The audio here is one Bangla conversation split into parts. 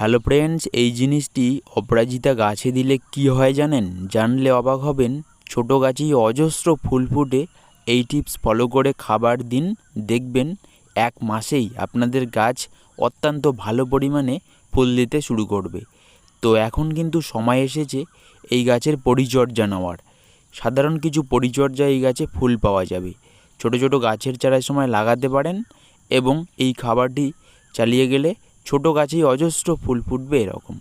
হ্যালো ফ্রেন্ডস, এই জিনিসটি অপরাজিতা গাছে দিলে কি হয় জানেন? জানলে অবাক হবেন। ছোট গাছেই অজস্র ফুল ফুটে এই টিপস ফলো করে খাবার দিন। দেখবেন এক মাসেই আপনাদের গাছ অত্যন্ত ভালো পরিমাণে ফুল দিতে শুরু করবে। তো এখন কিন্তু সময় এসেছে এই গাছের পরিচর্যা নেওয়ার। সাধারণ কিছু পরিচর্যা এই গাছে ফুল পাওয়া যাবে। ছোট ছোট গাছের চারার সময় লাগাতে পারেন এবং এই খাবারটি চালিয়ে গেলে ছোট গাছেই অজস্র ফুল ফুটবে এরকম।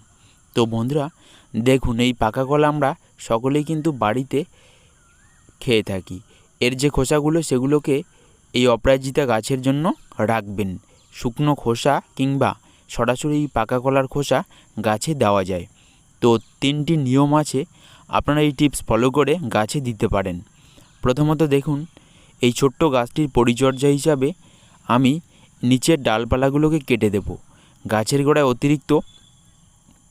তো বন্ধুরা, দেখুন, এই পাকা কলা আমরা সকলেই কিন্তু বাড়িতে খেয়ে থাকি। এর যে খোসাগুলো, সেগুলোকে এই অপরাজিতা গাছের জন্য রাখবেন। শুকনো খোসা কিংবা সরাসরি এই পাকা কলার খোসা গাছে দেওয়া যায়। তো তিনটি নিয়ম আছে, আপনারা এই টিপস ফলো করে গাছে দিতে পারেন। প্রথমত দেখুন, এই ছোট্ট গাছটির পরিচর্যা হিসাবে আমি নিচের ডালপালাগুলোকে কেটে দেব। গাছের গোড়ায় অতিরিক্ত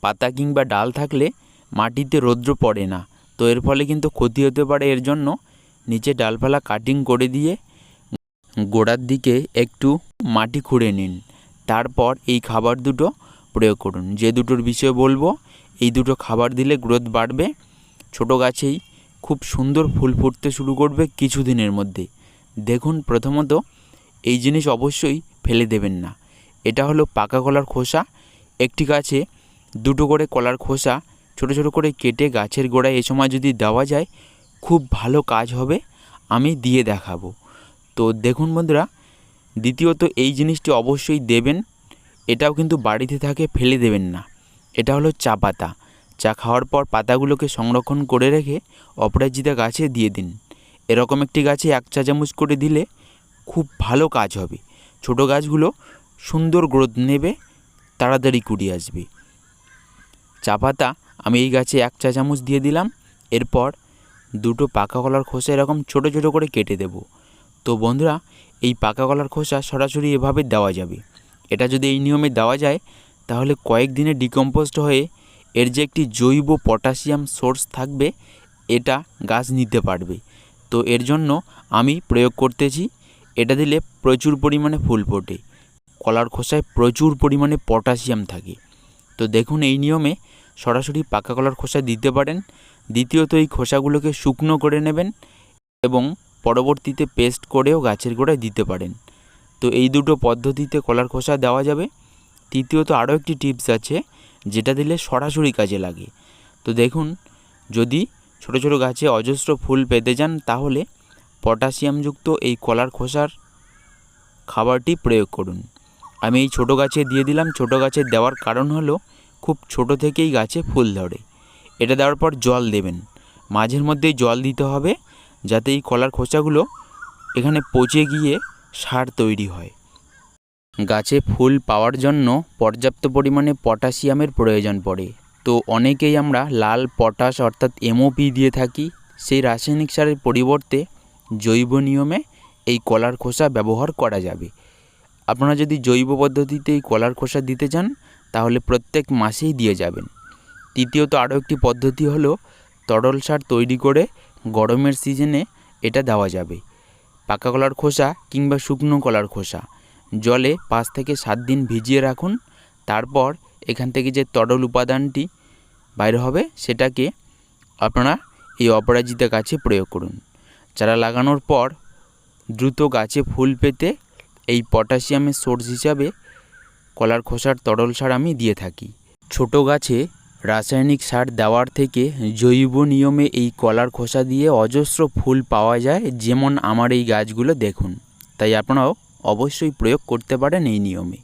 পাতা কিংবা ডাল থাকলে মাটিতে রৌদ্র পড়ে না। তো এর ফলে কিন্তু ক্ষতি হতে পারে। এর জন্য নিচে ডালপালা কাটিং করে দিয়ে গোড়ার দিকে একটু মাটি খুঁড়ে নিন। তারপর এই খাবার দুটো প্রয়োগ করুন। যে দুটোর বিষয়ে বলব, এই দুটো খাবার দিলে গ্রোথ বাড়বে। ছোট গাছেই খুব সুন্দর ফুল ফুটতে শুরু করবে কিছুদিনের মধ্যে। দেখুন, প্রথমত এই জিনিস অবশ্যই ফেলে দেবেন না। এটা হলো পাকা কলার খোসা, একটি গাছে দুটো করে কলার খোসা, ছোট ছোট করে কেটে গাছের গোড়ায় এ সময় যদি দেওয়া যায়, খুব ভালো কাজ হবে, আমি দিয়ে দেখাবো। তো দেখুন বন্ধুরা, দ্বিতীয়ত এই জিনিসটি অবশ্যই দেবেন, এটাও কিন্তু বাড়িতে থাকে, ফেলে দেবেন না। এটা হলো চা পাতা। চা খাওয়ার পর পাতাগুলোকে সংরক্ষণ করে রেখে অপরাজিতা গাছে দিয়ে দিন। এরকম একটি গাছে এক চা চামচ করে দিলে খুব ভালো কাজ হবে। ছোট গাছগুলো সুন্দর গ্রোথ নেবে, তাড়াতাড়ি কুড়ি আসবে। চা পাতা আমি এই গাছে এক চা চামচ দিয়ে দিলাম, এরপর দুটো পাকা কলার খোসা এরকম ছোট ছোট করে কেটে দেব। তো বন্ধুরা, এই পাকা কলার খোসা সরাসরি এভাবে দেওয়া যাবে। এটা যদি এই নিয়মে দেওয়া যায়, তাহলে কয়েকদিনে ডিকম্পোস্ট হয়ে এর যে একটি জৈব পটাশিয়াম সোর্স থাকবে, এটা গাছ নিতে পারবে। তো এর জন্য আমি প্রয়োগ করতেছি, এটা দিলে প্রচুর পরিমাণে ফুল ফোটে। কলার খোসায় প্রচুর পরিমাণে পটাশিয়াম থাকে। তো দেখুন এই নিয়মে সরাসরি পাকা কলার খোসা দিতে পারেন। দ্বিতীয়ত এই খোসাগুলোকে শুকনো করে নেবেন এবং পরবর্তীতে পেস্ট করেও গাছের গোড়ায় দিতে পারেন। তো এই দুটো পদ্ধতিতে কলার খোসা দেওয়া যাবে। তৃতীয়ত আরও একটি টিপস আছে, যেটা দিলে সরাসরি কাজে লাগে। তো দেখুন, যদি ছোট ছোট গাছে অজস্র ফুল পেতে যান তাহলে পটাশিয়ামযুক্ত এই কলার খোসার খাবারটি প্রয়োগ করুন। আমি এই ছোটো গাছে দিয়ে দিলাম। ছোটো গাছে দেওয়ার কারণ হলো, খুব ছোট থেকেই গাছে ফুল ধরে। এটা দেওয়ার পর জল দেবেন। মাঝের মধ্যেই জল দিতে হবে, যাতে এই কলার খোসাগুলো এখানে পচে গিয়ে সার তৈরি হয়। গাছে ফুল পাওয়ার জন্য পর্যাপ্ত পরিমাণে পটাশিয়ামের প্রয়োজন পড়ে। তো অনেকেই আমরা লাল পটাশ অর্থাৎ এমওপি দিয়ে থাকি, সেই রাসায়নিক সারের পরিবর্তে জৈব নিয়মে এই কলার খোসা ব্যবহার করা যাবে। আপনারা যদি জৈব পদ্ধতিতে এই কলার খোসা দিতে চান, তাহলে প্রত্যেক মাসেই দিয়ে যাবেন। তৃতীয়ত আরও একটি পদ্ধতি হলো, তরল সার তৈরি করে গরমের সিজনে এটা দেওয়া যাবে। পাকা কলার খোসা কিংবা শুকনো কলার খোসা। জলে পাঁচ থেকে সাত দিন ভিজিয়ে রাখুন, তারপর এখান থেকে যে তরল উপাদানটি বাইর হবে, সেটাকে আপনারা এই অপরাজিতা গাছে প্রয়োগ করুন। চারা লাগানোর পর দ্রুত গাছে ফুল পেতে এই পটাশিয়ামের সোর্স হিসাবে কলার খোসার তরল সার আমি দিয়ে থাকি। ছোট গাছে রাসায়নিক সার দেওয়ার থেকে জৈব নিয়মে এই কলার খোসা দিয়ে অজস্র ফুল পাওয়া যায়, যেমন আমার এই গাছগুলো দেখুন। তাই আপনারাও অবশ্যই প্রয়োগ করতে পারেন এই নিয়মে।